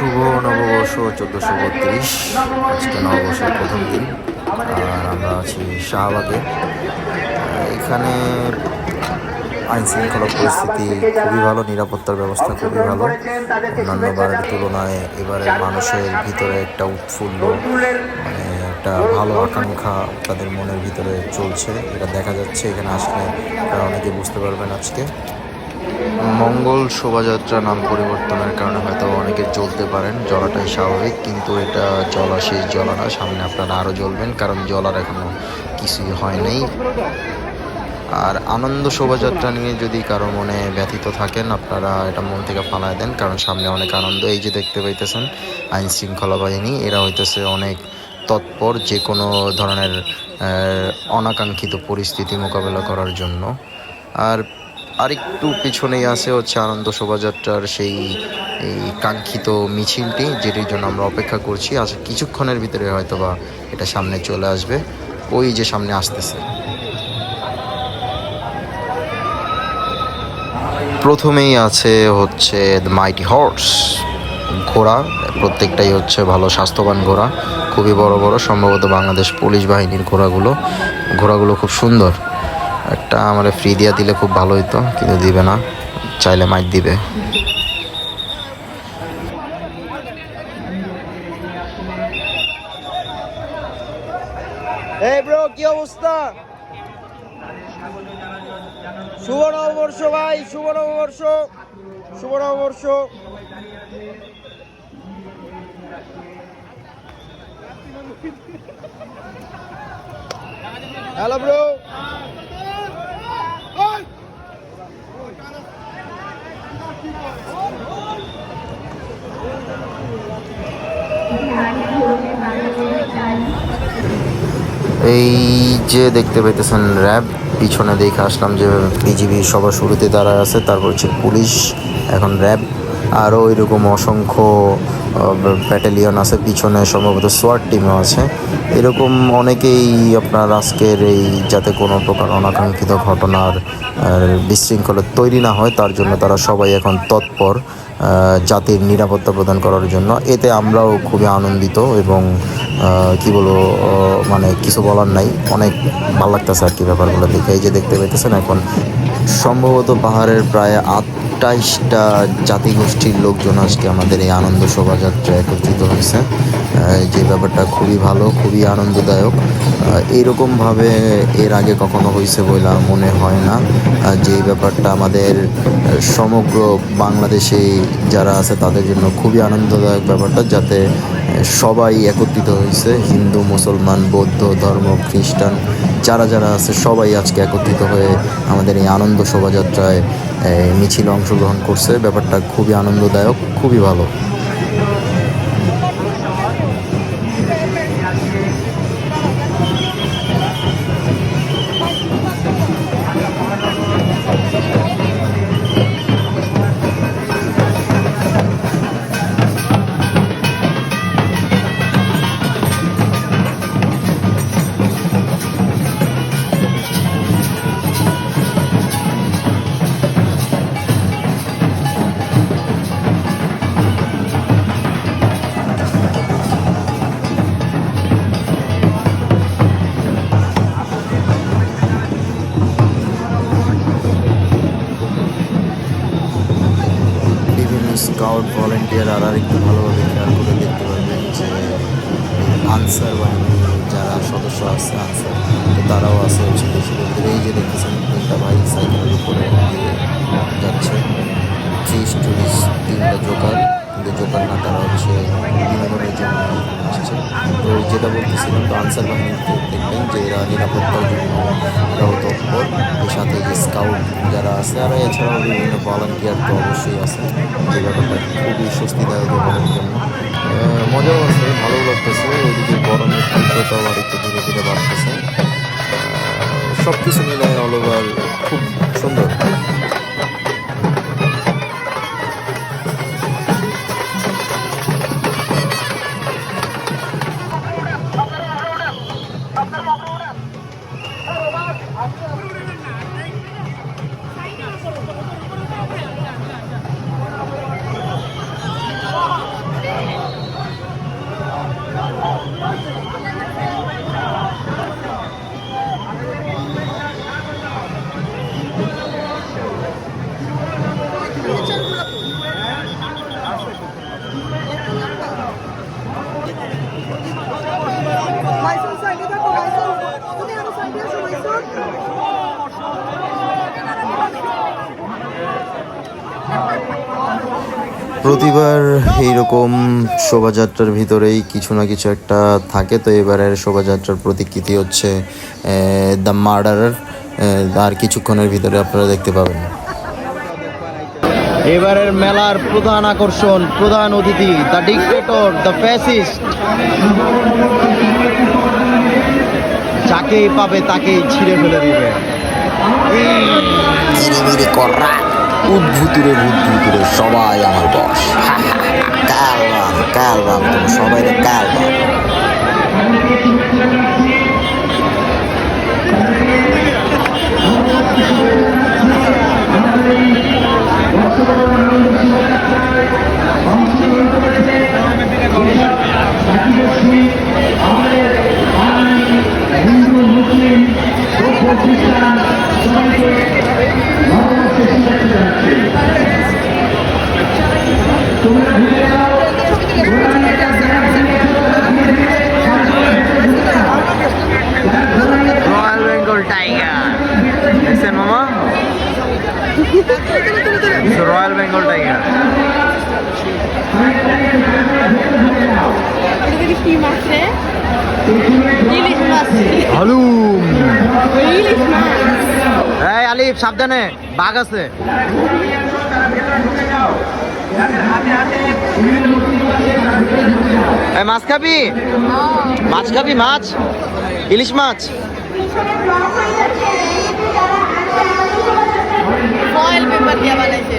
শুভ নববর্ষ চোদ্দোশো বত্রিশ। আজকে নববর্ষের প্রথম দিন। আর আমরা আছি শাহবাগে। এখানে আইন শৃঙ্খলা পরিস্থিতি খুবই ভালো, নিরাপত্তার ব্যবস্থা খুবই ভালো। অন্যান্য বারের তুলনায় এবারে মানুষের ভিতরে একটা উৎফুল্ল মানে একটা ভালো আকাঙ্ক্ষা তাদের মনের ভিতরে চলছে। এটা দেখা যাচ্ছে এখানে আসলে। আপনারা অনেকে বুঝতে পারবেন আজকে। মঙ্গল শোভাযাত্রা নাম পরিবর্তনের কারণে হয়তো অনেকে জ্বলতে পারেন। জ্বলাটাই স্বাভাবিক, কিন্তু এটা জলা শেষ জ্বলা না। সামনে আপনারা আরও জ্বলবেন, কারণ জ্বলার এখনও কিছুই হয় নাই। আর আনন্দ শোভাযাত্রা নিয়ে যদি কারও মনে ব্যথিত থাকেন, আপনারা এটা মন থেকে ফালায় দেন, কারণ সামনে অনেক আনন্দ। এই যে দেখতে পাইতেছেন, আইন শৃঙ্খলা বাহিনী, এরা হইতেছে অনেক তৎপর, যে কোনো ধরনের অনাকাঙ্ক্ষিত পরিস্থিতি মোকাবেলা করার জন্য। আর আরেকটু পিছনেই আছে হচ্ছে আনন্দ শোভাযাত্রার সেই, এই কাঙ্ক্ষিত মিছিলটি, যেটির জন্য আমরা অপেক্ষা করছি। আজ কিছুক্ষণের ভিতরে হয়তো বা এটা সামনে চলে আসবে। ওই যে সামনে আসতেছে। প্রথমেই আছে হচ্ছে মাইটি হর্স ঘোড়া, প্রত্যেকটাই হচ্ছে ভালো স্বাস্থ্যবান ঘোড়া। খুবই বড় বড়, সম্ভবত বাংলাদেশ পুলিশ বাহিনীর ঘোড়াগুলো। ঘোড়াগুলো খুব সুন্দর। একটা আমার ফ্রি দিয়া দিলে খুব ভালো হতো কিন্তু দিবে না, চাইলে মাইট দিবে। এই ব্রো কি অবস্থা? শুভ নববর্ষ ভাই, শুভ নববর্ষ শুভ নববর্ষ। হ্যালো ব্রো এই যে দেখতে পাইতেছেন র্যাব, পিছনে দেখে আসলাম যে বিজিবি সবার শুরুতে তারা আছে, তারপর হচ্ছে পুলিশ, এখন র্যাব আরও ওইরকম অসংখ্য ব্যাটালিয়ন আছে, পিছনে সম্ভবত সোয়ার টিমও আছে। এরকম অনেকেই আপনার আজকের এই যাতে কোনো প্রকার অনাকাঙ্ক্ষিত ঘটনার বিশৃঙ্খলা তৈরি না হয়, তার জন্য তারা সবাই এখন তৎপর জাতির নিরাপত্তা প্রদান করার জন্য। এতে আমরাও খুবই আনন্দিত এবং কি বলব মানে কিছু বলার নাই। অনেক ভালো লাগতেছে আর কি ব্যাপারগুলো দেখে। এই যে দেখতে পাইতেছেন এখন, সম্ভবত পাহাড়ের প্রায় আটাইশটা জাতিগোষ্ঠীর লোকজন আজকে আমাদের এই আনন্দ শোভাযাত্রা একত্রিত হয়েছে। যে ব্যাপারটা খুবই ভালো, খুবই আনন্দদায়ক। এইরকমভাবে এর আগে কখনো হয়েছে বলে মনে হয় না। যে ব্যাপারটা আমাদের, সমগ্র বাংলাদেশে যারা আছে তাদের জন্য খুবই আনন্দদায়ক ব্যাপারটা, যাতে সবাই একত্রিত হয়েছে, হিন্দু, মুসলমান, বৌদ্ধ, ধর্ম, খ্রিস্টান, যারা যারা আছে সবাই আজকে একত্রিত হয়ে আমাদের এই আনন্দ শোভাযাত্রায় মিছিল অংশগ্রহণ করছে। ব্যাপারটা খুবই আনন্দদায়ক, খুবই ভালো। ভলেন্টিয়ার আর একটু ভালোভাবে খেয়াল করে দেখতে পারবেন যে, আনসার বাহিনী যারা সদস্য আছে, আনসার, তো তারাও আছে হচ্ছে বেশি এই যে দেখতেছেন, তিনটা ভাই সাইকেলের উপরে যাচ্ছে। ত্রিশ, চল্লিশ তিনটা জোকার। কিন্তু না, তারা হচ্ছে বিনোদনের জন্য আসছে তো যেটা বলতেছিলাম, তো আনসার বাহিনীতে দেখবেন যে এরা নিরাপত্তার জন্য এরাও তৎপর এর সাথে যে স্কাউট যারা আছে, আর এছাড়াও বিভিন্ন ভলান্টিয়ার তো অবশ্যই আছে। যে ব্যাপারটা খুবই স্বস্তিদায়ক ব্যাপারের জন্য। মজাও আছে ভালো লাগতেছে, ওইদিকে গরমের তীব্রতাও আর একটু ধীরে ধীরে বাড়তেছে। সব কিছু মিলে অল ওভার খুব সুন্দর। প্রতিবার এইরকম শোভাযাত্রার ভিতরেই কিছু না কিছু একটা থাকে, তো এবারের শোভাযাত্রার প্রতিকৃতি হচ্ছে দ্য মার্ডার আর কিছুক্ষণের ভিতরে আপনারা দেখতে পাবেন। এবারের মেলার প্রধান আকর্ষণ, প্রধান অতিথি দ্য ডিক্টেটর দ্য ফ্যাসিস্ট যাকেই পাবে তাকেই ছিঁড়ে ফেলে দিবে। কিরিমিরি করা উদ্ভুতুরে বুদ্ভুতুরে সবাই আমার বস। কালবাম কালবাম তুমি সবাই কালবাম রয়্যাল হালুম এই আলিফ সাবধানে। বাঘ আছে। মাছ খাবি? মাছ খাবি মাছ? ইলিশ মাছ? বানাইছে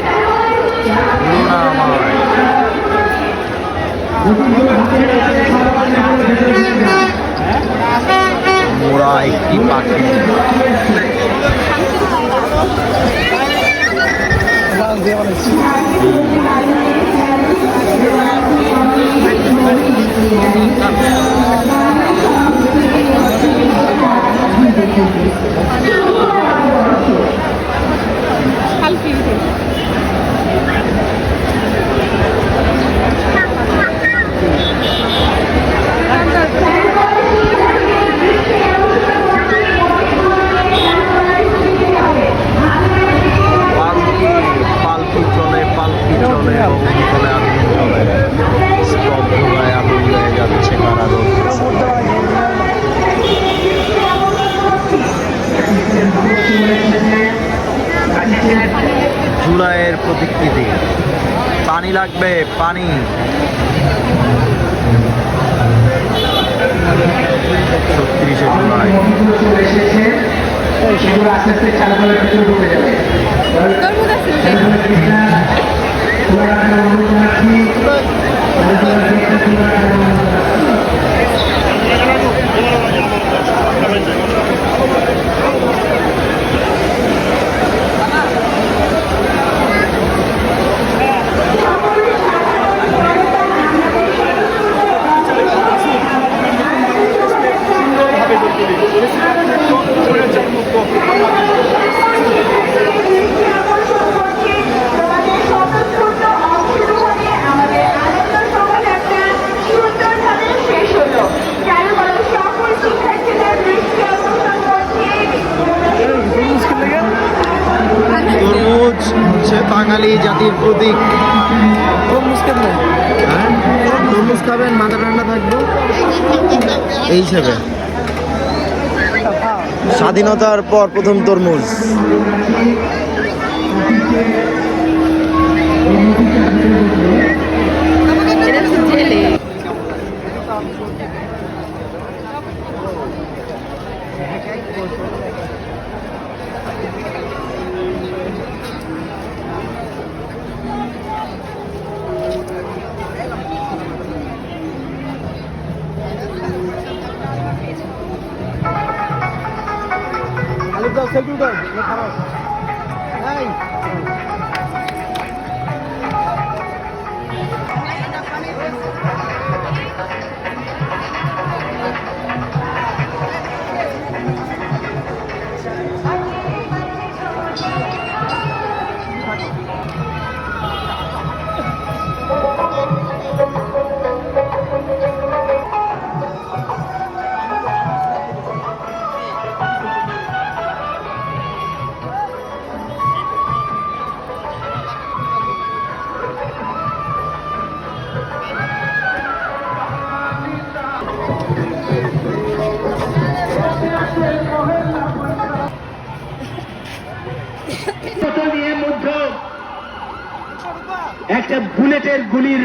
পাখি লাগবে পানি ছত্রিশে জুলাই তরমুজ আছে ওটা। তরমুজ হচ্ছে বাঙালি জাতির প্রতীক। তরমুজ খাবেন হ্যাঁ মাথা ঠান্ডা থাকবে। এই হিসেবে। স্বাধীনতার পর প্রথম তরমুজ Thank you. daw, selfie daw. Nagkaroon. Ay! বুলেটের গুলির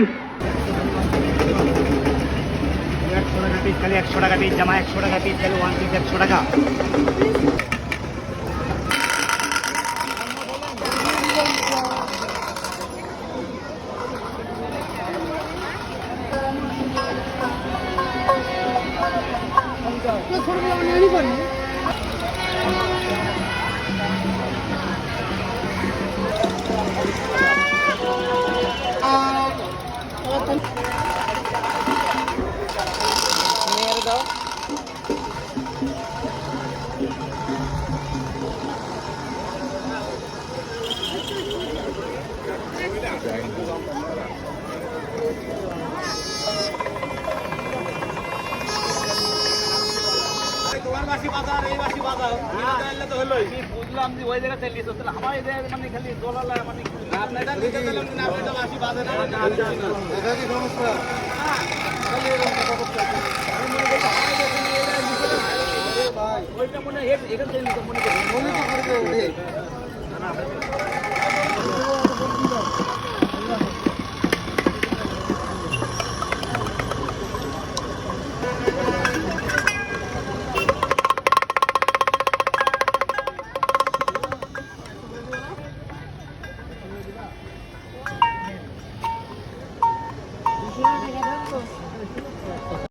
একশো টাকা পিস খালি একশো টাকা পিস জামা একশো টাকা। পিস খালি ওয়ান পিস একশো টাকা বুঝলাম যে ওই জায়গা চালিয়ে আমার এই জায়গায় মানে খালি দোলালা মানে ওইটা মনে হয় এখান থেকে মনে করি। মনে করবে।